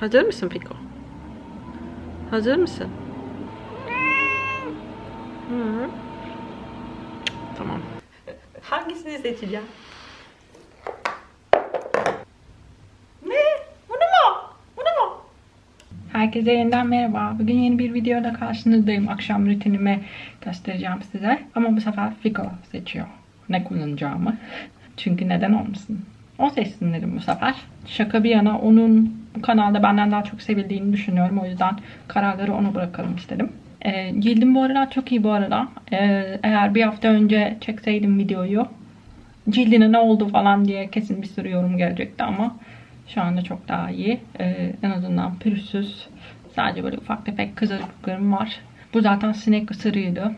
Hazır mısın Fiko? Hazır mısın? Hı. Tamam. Hangisini seçeceğim? Ne? Bunu mu? Bunu mu? Herkese yeniden merhaba. Bugün yeni bir videoda karşınızdayım. Akşam rutinimi göstereceğim size. Ama bu sefer Fiko seçiyor. Ne kullanacağımı. Çünkü neden olmasın? O seçsin dedim bu sefer. Şaka bir yana onun kanalda benden daha çok sevildiğini düşünüyorum. O yüzden kararları ona bırakalım istedim. Ee, cildim bu aralar çok iyi bu arada. Ee, eğer bir hafta önce çekseydim videoyu cildine ne oldu falan diye kesin bir sürü yorum gelecekti ama şu anda çok daha iyi. Ee, en azından pürüzsüz. Sadece böyle ufak tefek kızarıklıklarım var. Bu zaten sinek ısırıydı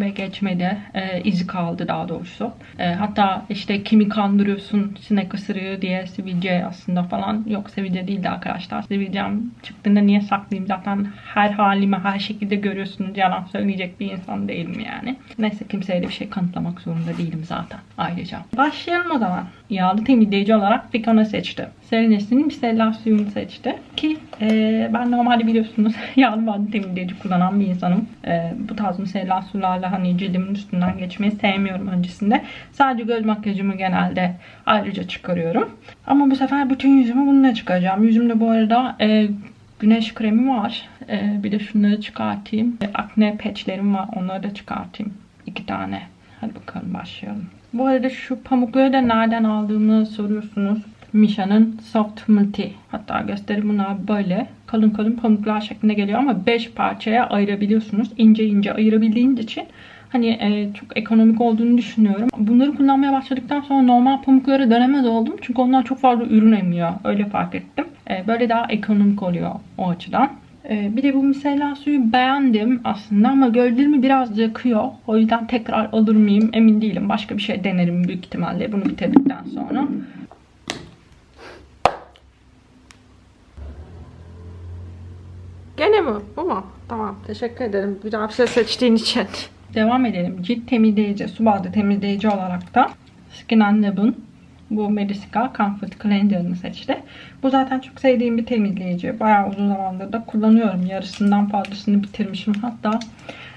ve geçmedi. Ee, izi kaldı daha doğrusu. Ee, hatta işte kimi kandırıyorsun sinek ısırığı diye sivilce aslında falan. Yok sivilce değildi arkadaşlar. Sivilcem çıktığında niye saklayayım? Zaten her halimi her şekilde görüyorsunuz. Yalan söyleyecek bir insan değilim yani. Neyse kimseye de bir şey kanıtlamak zorunda değilim zaten ayrıca. Başlayalım o zaman. Yağlı temizleyici olarak Ficona seçti. Serinesi'nin micellar suyunu seçti. Ki e, ben normalde biliyorsunuz yağlı badem temizleyici kullanan bir insanım. E, bu tarz micellar sularla hani cildimin üstünden geçmeyi sevmiyorum öncesinde. Sadece göz makyajımı genelde ayrıca çıkarıyorum. Ama bu sefer bütün yüzümü bununla çıkaracağım. Yüzümde bu arada e, güneş kremi var. E, bir de şunları çıkartayım. E, akne patchlerim var. Onları da çıkartayım. İki tane. Hadi bakalım başlayalım. Bu arada şu pamukları da nereden aldığımı soruyorsunuz. Misha'nın Soft Multi. Hatta göstereyim bunlar böyle. Kalın kalın pamuklar şeklinde geliyor ama 5 parçaya ayırabiliyorsunuz. İnce ince ayırabildiğiniz için hani e, çok ekonomik olduğunu düşünüyorum. Bunları kullanmaya başladıktan sonra normal pamuklara dönemez oldum. Çünkü onlar çok fazla ürün emiyor. Öyle fark ettim. E, böyle daha ekonomik oluyor o açıdan. E, bir de bu micellar suyu beğendim aslında ama gölgelerimi biraz yakıyor. O yüzden tekrar alır mıyım emin değilim. Başka bir şey denerim büyük ihtimalle bunu bitirdikten sonra. Gene mi? Bu mu? Tamam. Teşekkür ederim. Güzel bir şey seçtiğin için. Devam edelim. Cilt temizleyici, su bazlı temizleyici olarak da Skin Lab'ın bu Medisica Comfort Cleanser'ını seçti. Bu zaten çok sevdiğim bir temizleyici. Bayağı uzun zamandır da kullanıyorum. Yarısından fazlasını bitirmişim. Hatta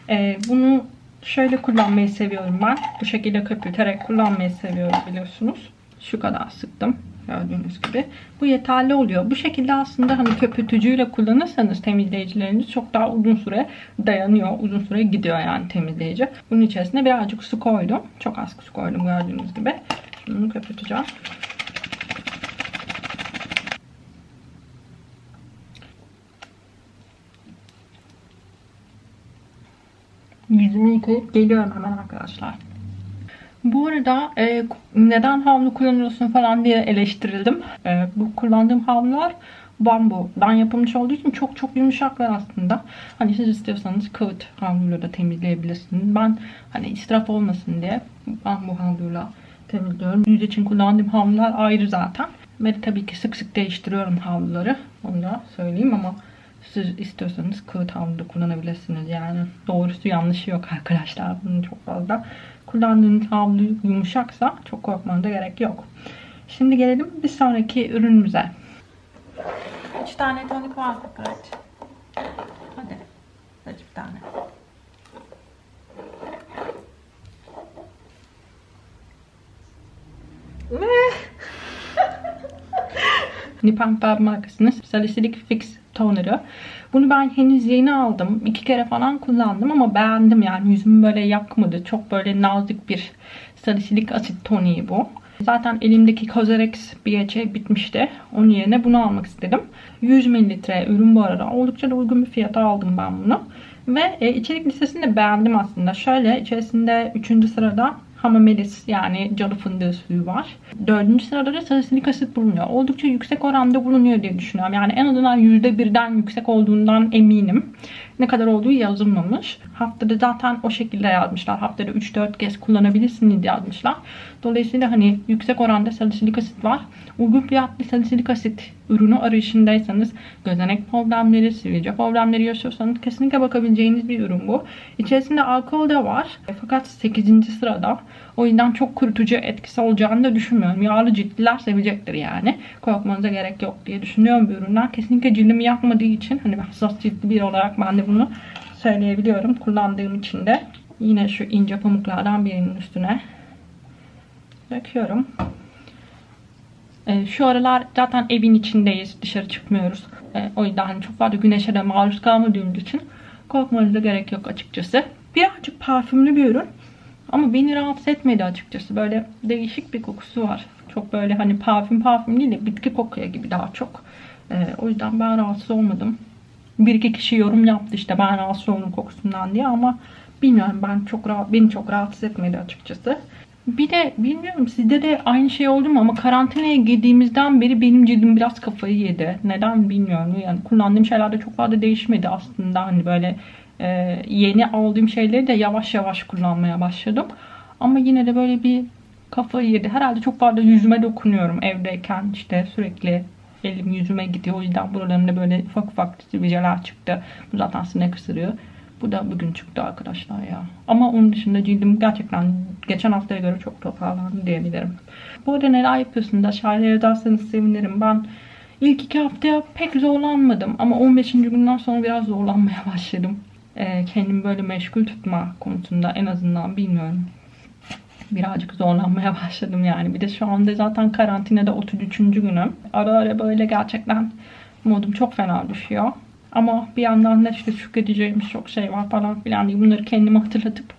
e, bunu şöyle kullanmayı seviyorum ben. Bu şekilde köpürterek kullanmayı seviyorum biliyorsunuz. Şu kadar sıktım. Gördüğünüz gibi. Bu yeterli oluyor. Bu şekilde aslında hani köpürtücüyle kullanırsanız temizleyicileriniz çok daha uzun süre dayanıyor. Uzun süre gidiyor yani temizleyici. Bunun içerisine birazcık su koydum. Çok az su koydum gördüğünüz gibi. Şimdi bunu köpürteceğim. Yüzümü yıkayıp geliyorum hemen arkadaşlar. Bu arada e, neden havlu kullanıyorsun falan diye eleştirildim. E, bu kullandığım havlular bambudan yapılmış olduğu için çok çok yumuşaklar aslında. Hani siz istiyorsanız kağıt havluyla da temizleyebilirsiniz. Ben hani israf olmasın diye bambu havluyla temizliyorum. Yüz için kullandığım havlular ayrı zaten. Ve tabii ki sık sık değiştiriyorum havluları. Onu da söyleyeyim ama siz istiyorsanız kağıt havlu da kullanabilirsiniz. Yani doğrusu yanlışı yok arkadaşlar. Bunun çok fazla. Kullandığınız havlu yumuşaksa çok korkmanıza gerek yok. Şimdi gelelim bir sonraki ürünümüze. 3 tane tonik var fakat. Hadi. Seç bir tane. Ne? Nippon Paint markasının Salicylic Fix Toner'ı. Bunu ben henüz yeni aldım. iki kere falan kullandım ama beğendim yani. Yüzümü böyle yakmadı. Çok böyle nazik bir salisilik asit toniği bu. Zaten elimdeki Cosrx BHA bitmişti. Onun yerine bunu almak istedim. 100 mililitre ürün bu arada. Oldukça da uygun bir fiyata aldım ben bunu. Ve e, içerik listesini de beğendim aslında. Şöyle içerisinde 3. sırada hamamelis yani calı fındığı suyu var. Dördüncü sırada da salisilik asit bulunuyor. Oldukça yüksek oranda bulunuyor diye düşünüyorum. Yani en azından %1'den yüksek olduğundan eminim. Ne kadar olduğu yazılmamış. Haftada zaten o şekilde yazmışlar. Haftada 3-4 kez kullanabilirsiniz yazmışlar. Dolayısıyla hani yüksek oranda salisilik asit var. Uygun fiyatlı salisilik asit ürünü arayışındaysanız, gözenek problemleri, sivilce problemleri yaşıyorsanız kesinlikle bakabileceğiniz bir ürün bu. İçerisinde alkol de var. Fakat 8. sırada. O yüzden çok kurutucu etkisi olacağını da düşünmüyorum. Yağlı ciltliler sevecektir yani. Korkmanıza gerek yok diye düşünüyorum bu üründen. Kesinlikle cildimi yakmadığı için hani hassas ciltli bir olarak ben de bunu söyleyebiliyorum. Kullandığım için de yine şu ince pamuklardan birinin üstüne döküyorum. Ee, şu aralar zaten evin içindeyiz. Dışarı çıkmıyoruz. Ee, o yüzden hani çok fazla güneşe de maruz kalmadığımız için korkmanıza gerek yok açıkçası. Birazcık parfümlü bir ürün. Ama beni rahatsız etmedi açıkçası. Böyle değişik bir kokusu var. Çok böyle hani parfüm parfüm değil de bitki kokuyor gibi daha çok. Ee, o yüzden ben rahatsız olmadım. Bir iki kişi yorum yaptı işte ben rahatsız oldum kokusundan diye ama bilmiyorum ben çok rahat, beni çok rahatsız etmedi açıkçası. Bir de bilmiyorum sizde de aynı şey oldu mu ama karantinaya girdiğimizden beri benim cildim biraz kafayı yedi. Neden bilmiyorum. Yani kullandığım şeylerde çok fazla değişmedi aslında. Hani böyle e, yeni aldığım şeyleri de yavaş yavaş kullanmaya başladım. Ama yine de böyle bir kafayı yedi. Herhalde çok fazla yüzüme dokunuyorum evdeyken işte sürekli elim yüzüme gidiyor. O yüzden buralarımda böyle ufak ufak sivilceler çıktı. Bu zaten sinek ısırıyor. Bu da bugün çıktı arkadaşlar ya. Ama onun dışında cildim gerçekten geçen haftaya göre çok toparlandı diyebilirim. Bu arada neler yapıyorsunuz? Aşağıya yazarsanız sevinirim. Ben ilk iki haftaya pek zorlanmadım. Ama 15. günden sonra biraz zorlanmaya başladım. Ee, kendimi böyle meşgul tutma konusunda en azından bilmiyorum. Birazcık zorlanmaya başladım yani. Bir de şu anda zaten karantinada 33. günüm. Ara ara böyle gerçekten modum çok fena düşüyor. Ama bir yandan da işte şükredeceğimiz çok şey var falan filan diye bunları kendime hatırlatıp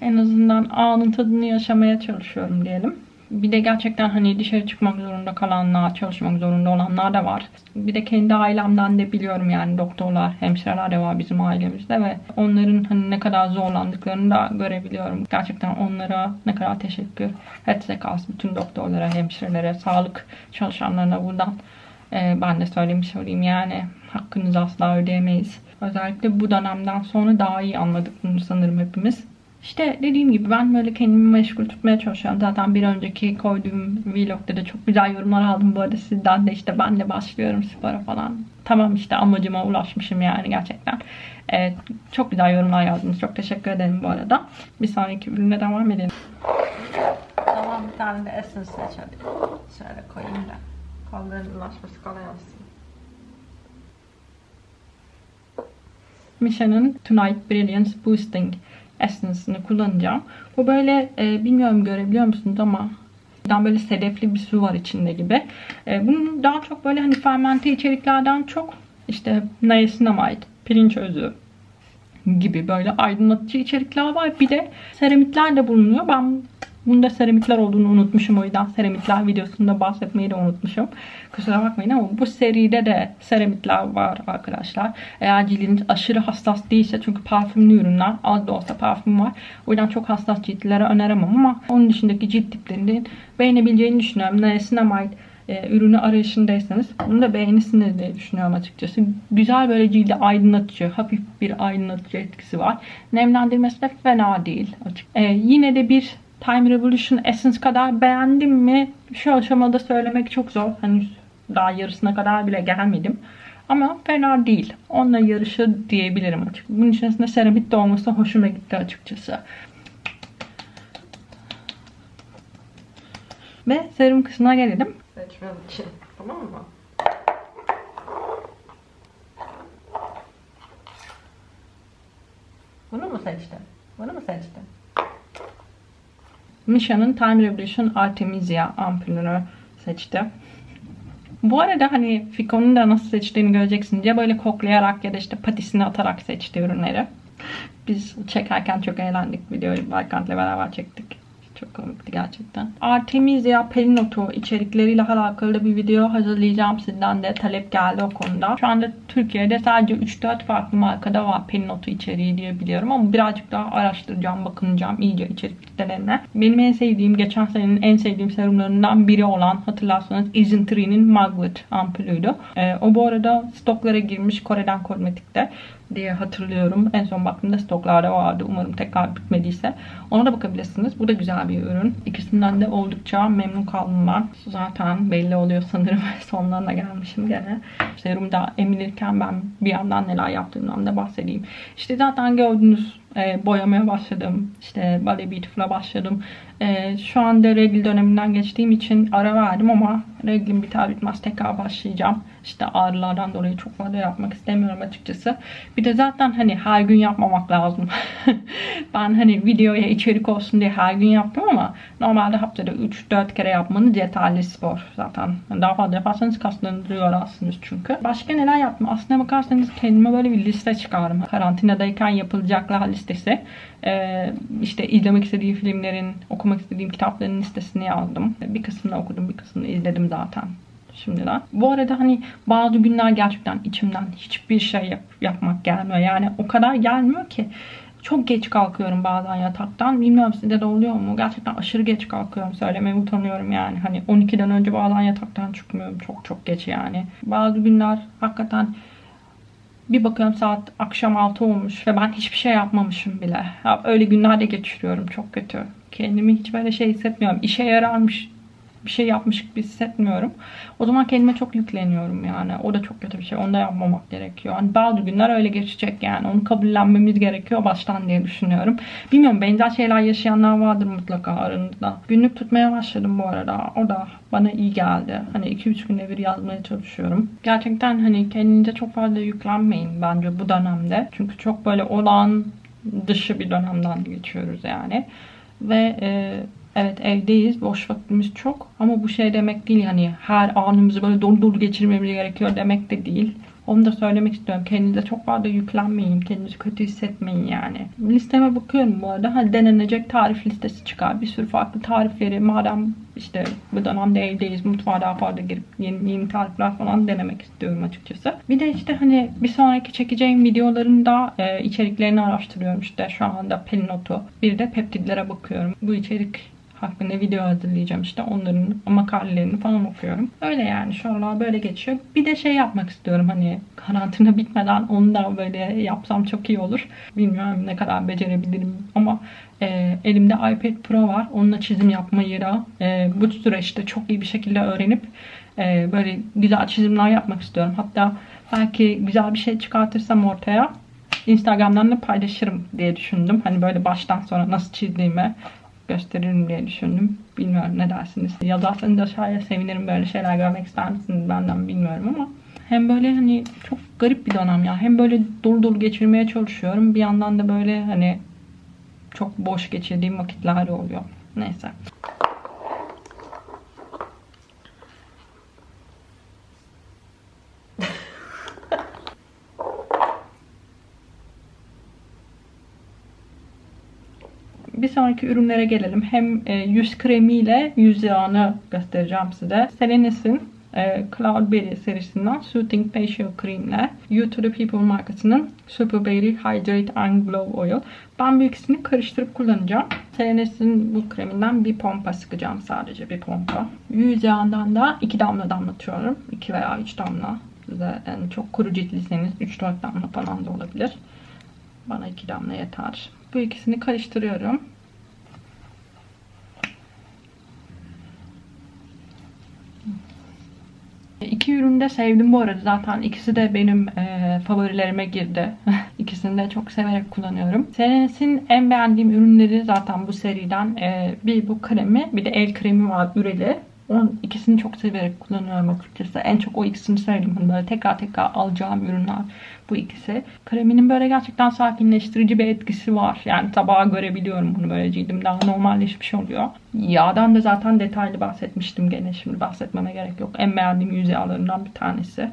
en azından anın tadını yaşamaya çalışıyorum diyelim. Bir de gerçekten hani dışarı çıkmak zorunda kalanlar, çalışmak zorunda olanlar da var. Bir de kendi ailemden de biliyorum yani doktorlar, hemşireler de var bizim ailemizde ve onların hani ne kadar zorlandıklarını da görebiliyorum. Gerçekten onlara ne kadar teşekkür etsek az bütün doktorlara, hemşirelere, sağlık çalışanlarına buradan e, ben de söylemiş olayım yani hakkınızı asla ödeyemeyiz. Özellikle bu dönemden sonra daha iyi anladık bunu sanırım hepimiz. İşte dediğim gibi ben böyle kendimi meşgul tutmaya çalışıyorum. Zaten bir önceki koyduğum vlogda da çok güzel yorumlar aldım bu arada sizden de işte ben de başlıyorum spora falan. Tamam işte amacıma ulaşmışım yani gerçekten. Evet, çok güzel yorumlar yazdınız. Çok teşekkür ederim bu arada. Bir sonraki ürüne devam edelim. Tamam bir tane de Essence seç hadi. Şöyle koyayım da. Kolların ulaşması kolay olsun. Misha'nın Tonight Brilliance Boosting Essence'ını kullanacağım. Bu böyle e, bilmiyorum görebiliyor musunuz ama daha böyle sedefli bir su var içinde gibi. E, bunun daha çok böyle hani fermente içeriklerden çok işte niacinamide, pirinç özü gibi böyle aydınlatıcı içerikler var. Bir de seramitler de bulunuyor. Ben Bunda seramikler olduğunu unutmuşum. O yüzden seramikler videosunda bahsetmeyi de unutmuşum. Kusura bakmayın ama bu seride de seramikler var arkadaşlar. Eğer cildiniz aşırı hassas değilse çünkü parfümlü ürünler az da olsa parfüm var. O yüzden çok hassas ciltlere öneremem ama onun dışındaki cilt tiplerinin beğenebileceğini düşünüyorum. Niacinamide e, ürünü arayışındaysanız bunu da beğenirsiniz diye düşünüyorum açıkçası. Güzel böyle cildi aydınlatıcı, hafif bir aydınlatıcı etkisi var. Nemlendirmesi de fena değil. Açık. E, yine de bir Time Revolution Essence kadar beğendim mi? Şu aşamada söylemek çok zor. Henüz daha yarısına kadar bile gelmedim. Ama fena değil. Onunla yarışı diyebilirim açık. Bunun içerisinde seramik de olması hoşuma gitti açıkçası. Ve serum kısmına gelelim. Seçmem için. Tamam mı? Bunu mu seçtin? Bunu mu seçtin? Misha'nın Time Revolution Artemisia ampulünü seçti. Bu arada hani Fico'nun da nasıl seçtiğini göreceksiniz. Ya böyle koklayarak ya da işte patisini atarak seçti ürünleri. Biz çekerken çok eğlendik videoyu. Baykant'la beraber çektik. Çok komikti gerçekten. Artemisia pelinotu içerikleriyle alakalı bir video hazırlayacağım. Sizden de talep geldi o konuda. Şu anda Türkiye'de sadece 3-4 farklı markada var pelinotu içeriği diye biliyorum ama birazcık daha araştıracağım, bakınacağım iyice içerik listelerine. Benim en sevdiğim, geçen senenin en sevdiğim serumlarından biri olan hatırlarsanız Isentree'nin Magwood ampulüydü. Ee, o bu arada stoklara girmiş Kore'den kozmetikte diye hatırlıyorum. En son baktığımda stoklarda vardı. Umarım tekrar bitmediyse. Ona da bakabilirsiniz. Bu da güzel bir ürün. İkisinden de oldukça memnun kaldım ben. Zaten belli oluyor sanırım. Sonlarına gelmişim gene. Serumda emilirken ben bir yandan neler yaptığımdan da bahsedeyim. İşte zaten gördünüz e, boyamaya başladım. İşte Body Beautiful'a başladım. E, şu anda regl döneminden geçtiğim için ara verdim ama reglim biter bitmez tekrar başlayacağım. İşte ağrılardan dolayı çok fazla yapmak istemiyorum açıkçası. Bir de zaten hani her gün yapmamak lazım. ben hani videoya içerik olsun diye her gün yaptım ama normalde haftada 3-4 kere yapmanız yeterli spor zaten. Daha fazla yaparsanız kaslarınızı yorarsınız çünkü. Başka neler yaptım? Aslına bakarsanız kendime böyle bir liste çıkardım. Karantinadayken yapılacaklar listesi. Ee, işte izlemek istediğim filmlerin, okumak istediğim kitapların listesini yazdım. Bir kısmını okudum, bir kısmını izledim zaten şimdiden. Bu arada hani bazı günler gerçekten içimden hiçbir şey yap, yapmak gelmiyor. Yani o kadar gelmiyor ki. Çok geç kalkıyorum bazen yataktan. Bilmiyorum size de oluyor mu? Gerçekten aşırı geç kalkıyorum. Söylemeye utanıyorum yani. Hani 12'den önce bazen yataktan çıkmıyorum. Çok çok geç yani. Bazı günler hakikaten bir bakıyorum saat akşam 6 olmuş ve ben hiçbir şey yapmamışım bile. Ya öyle günler geçiriyorum. Çok kötü. Kendimi hiç böyle şey hissetmiyorum. İşe yararmış bir şey yapmış gibi hissetmiyorum. O zaman kendime çok yükleniyorum yani. O da çok kötü bir şey. Onu da yapmamak gerekiyor. Hani bazı günler öyle geçecek yani. Onu kabullenmemiz gerekiyor baştan diye düşünüyorum. Bilmiyorum benzer şeyler yaşayanlar vardır mutlaka aranızda. Günlük tutmaya başladım bu arada. O da bana iyi geldi. Hani 2-3 günde bir yazmaya çalışıyorum. Gerçekten hani kendinize çok fazla yüklenmeyin bence bu dönemde. Çünkü çok böyle olağan dışı bir dönemden geçiyoruz yani. Ve e, Evet evdeyiz. Boş vaktimiz çok. Ama bu şey demek değil hani her anımızı böyle dolu dolu geçirmemiz gerekiyor demek de değil. Onu da söylemek istiyorum. Kendinize çok fazla yüklenmeyin. Kendinizi kötü hissetmeyin yani. Listeme bakıyorum bu arada. Hani denenecek tarif listesi çıkar. Bir sürü farklı tarifleri. Madem işte bu dönemde evdeyiz. Mutfağa daha fazla girip yeni, yeni tarifler falan denemek istiyorum açıkçası. Bir de işte hani bir sonraki çekeceğim videoların da e, içeriklerini araştırıyorum. işte şu anda pelinotu. Bir de peptidlere bakıyorum. Bu içerik hakkında video hazırlayacağım işte onların makalelerini falan okuyorum. Öyle yani şu aralar böyle geçiyor. Bir de şey yapmak istiyorum hani karantina bitmeden onu da böyle yapsam çok iyi olur. Bilmiyorum ne kadar becerebilirim ama e, elimde iPad Pro var. Onunla çizim yapmayı da e, bu süreçte çok iyi bir şekilde öğrenip e, böyle güzel çizimler yapmak istiyorum. Hatta belki güzel bir şey çıkartırsam ortaya Instagram'dan da paylaşırım diye düşündüm. Hani böyle baştan sonra nasıl çizdiğimi gösteririm diye düşündüm. Bilmiyorum ne dersiniz. Yazarsanız aşağıya sevinirim. Böyle şeyler görmek ister misiniz benden bilmiyorum ama. Hem böyle hani çok garip bir dönem ya. Hem böyle dolu dolu geçirmeye çalışıyorum. Bir yandan da böyle hani çok boş geçirdiğim vakitler oluyor. Neyse. Bir sonraki ürünlere gelelim. Hem e, yüz kremiyle yüz yağını göstereceğim size. Selenis'in e, Cloudberry serisinden Soothing Facial Cream ile You to the People markasının Super Berry Hydrate and Glow Oil. Ben bu ikisini karıştırıp kullanacağım. Selenis'in bu kreminden bir pompa sıkacağım sadece bir pompa. Yüz yağından da iki damla damlatıyorum. 2 veya 3 damla. Size yani çok kuru ciltliyseniz 3-4 damla falan da olabilir. Bana 2 damla yeter. Bu ikisini karıştırıyorum. İki ürünü de sevdim bu arada. Zaten ikisi de benim e, favorilerime girdi. İkisini de çok severek kullanıyorum. Senesin en beğendiğim ürünleri zaten bu seriden e, bir bu kremi bir de el kremi var Üreli. Onun ikisini çok severek kullanıyorum açıkçası. En çok o ikisini sevdim. Hani böyle tekrar tekrar alacağım ürünler bu ikisi. Kreminin böyle gerçekten sakinleştirici bir etkisi var. Yani tabağa görebiliyorum bunu böyle cildim daha normalleşmiş oluyor. Yağdan da zaten detaylı bahsetmiştim gene. Şimdi bahsetmeme gerek yok. En beğendiğim yüz yağlarından bir tanesi.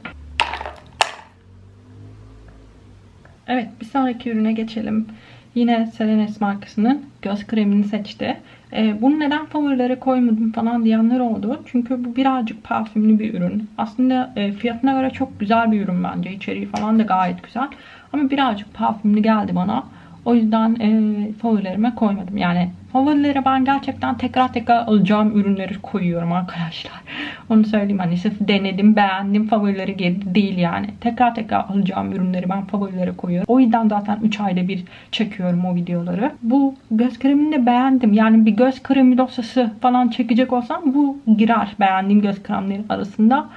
Evet bir sonraki ürüne geçelim. Yine Selenes markasının göz kremini seçti. Ee, bunu neden favorilere koymadım falan diyenler oldu. Çünkü bu birazcık parfümlü bir ürün. Aslında e, fiyatına göre çok güzel bir ürün bence. İçeriği falan da gayet güzel. Ama birazcık parfümlü geldi bana. O yüzden e, favorilerime koymadım. Yani favorilere ben gerçekten tekrar tekrar alacağım ürünleri koyuyorum arkadaşlar. Onu söyleyeyim hani sırf denedim beğendim favorileri geri değil yani. Tekrar tekrar alacağım ürünleri ben favorilere koyuyorum. O yüzden zaten 3 ayda bir çekiyorum o videoları. Bu göz kremini de beğendim. Yani bir göz kremi dosyası falan çekecek olsam bu girer beğendiğim göz kremleri arasında.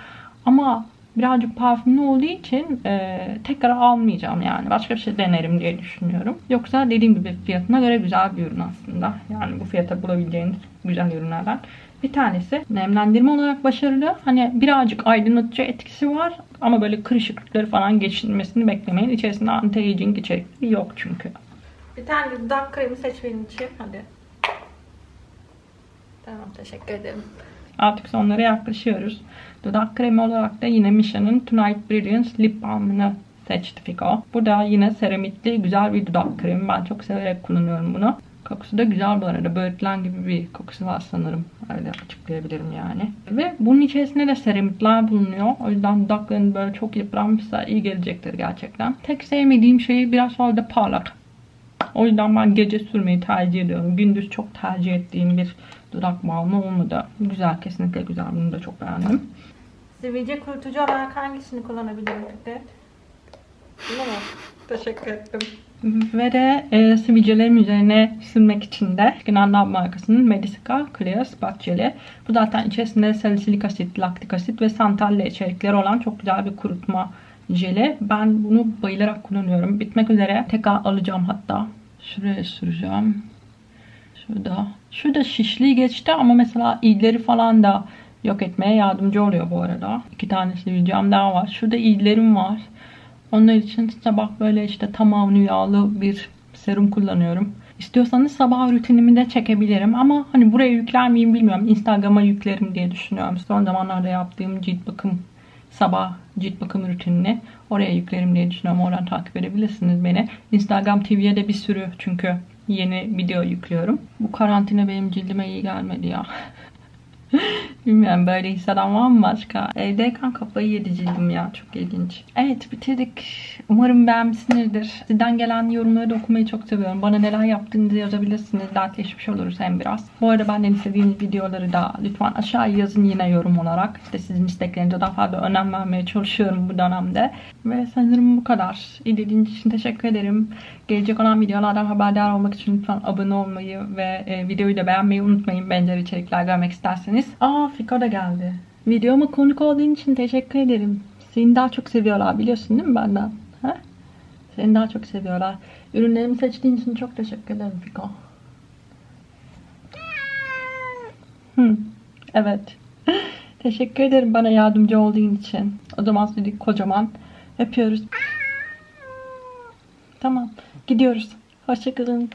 Ama birazcık parfümlü olduğu için e, tekrar almayacağım yani. Başka bir şey denerim diye düşünüyorum. Yoksa dediğim gibi fiyatına göre güzel bir ürün aslında. Yani bu fiyata bulabileceğiniz güzel ürünlerden bir tanesi. Nemlendirme olarak başarılı. Hani birazcık aydınlatıcı etkisi var. Ama böyle kırışıklıkları falan geçirmesini beklemeyin. İçerisinde anti-aging içerikleri yok çünkü. Bir tane dudak kremi seç benim için. Hadi. Tamam teşekkür ederim. Artık sonlara yaklaşıyoruz. Dudak kremi olarak da yine Misha'nın Tonight Brilliance Lip Balm'ını seçti Fiko. Bu da yine seramitli güzel bir dudak kremi. Ben çok severek kullanıyorum bunu. Kokusu da güzel bu arada. Böğürtlen gibi bir kokusu var sanırım. Öyle açıklayabilirim yani. Ve bunun içerisinde de seramitler bulunuyor. O yüzden dudakların böyle çok yıpranmışsa iyi gelecektir gerçekten. Tek sevmediğim şey biraz orada parlak. O yüzden ben gece sürmeyi tercih ediyorum. Gündüz çok tercih ettiğim bir dudak balmı olmadı. Güzel, kesinlikle güzel. Bunu da çok beğendim. Sivilce kurutucu olarak hangisini kullanabilirim mu? Teşekkür ettim. Ve de e, sivilcelerim üzerine sürmek için de Gnandab markasının Medisica Clear Spot Jel'i. Bu zaten içerisinde salisilik asit, laktik asit ve santalle içerikleri olan çok güzel bir kurutma jeli. Ben bunu bayılarak kullanıyorum. Bitmek üzere. Tekrar alacağım hatta. Şuraya süreceğim. Şurada. Şurada şişliği geçti ama mesela iğleri falan da yok etmeye yardımcı oluyor bu arada. İki tane sivilcem daha var. Şurada iğlerim var. Onlar için sabah böyle işte tamamını yağlı bir serum kullanıyorum. İstiyorsanız sabah rutinimi de çekebilirim ama hani buraya yükler miyim bilmiyorum. Instagram'a yüklerim diye düşünüyorum. Son zamanlarda yaptığım cilt bakım sabah cilt bakım rutinini oraya yüklerim diye düşünüyorum. Oradan takip edebilirsiniz beni. Instagram TV'ye de bir sürü çünkü yeni video yüklüyorum. Bu karantina benim cildime iyi gelmedi ya. Bilmiyorum böyle hisseden var mı başka? Evdeyken kafayı yedi cildim ya. Çok ilginç. Evet bitirdik. Umarım beğenmişsinizdir. Sizden gelen yorumları da okumayı çok seviyorum. Bana neler yaptığınızı yazabilirsiniz. Dertleşmiş oluruz hem biraz. Bu arada benden istediğiniz videoları da lütfen aşağıya yazın yine yorum olarak. İşte sizin isteklerinize daha fazla önem vermeye çalışıyorum bu dönemde. Ve sanırım bu kadar. İzlediğiniz için teşekkür ederim. Gelecek olan videolardan haberdar olmak için lütfen abone olmayı ve e, videoyu da beğenmeyi unutmayın. Benzer içerikler görmek isterseniz. Aa Fiko da geldi. Videoma konuk olduğun için teşekkür ederim. Seni daha çok seviyorlar biliyorsun değil mi benden? Ha? Seni daha çok seviyorlar. Ürünlerimi seçtiğin için çok teşekkür ederim Fiko. Evet. teşekkür ederim bana yardımcı olduğun için. O zaman sizi kocaman öpüyoruz. Tamam. Gidiyoruz. Hoşçakalın.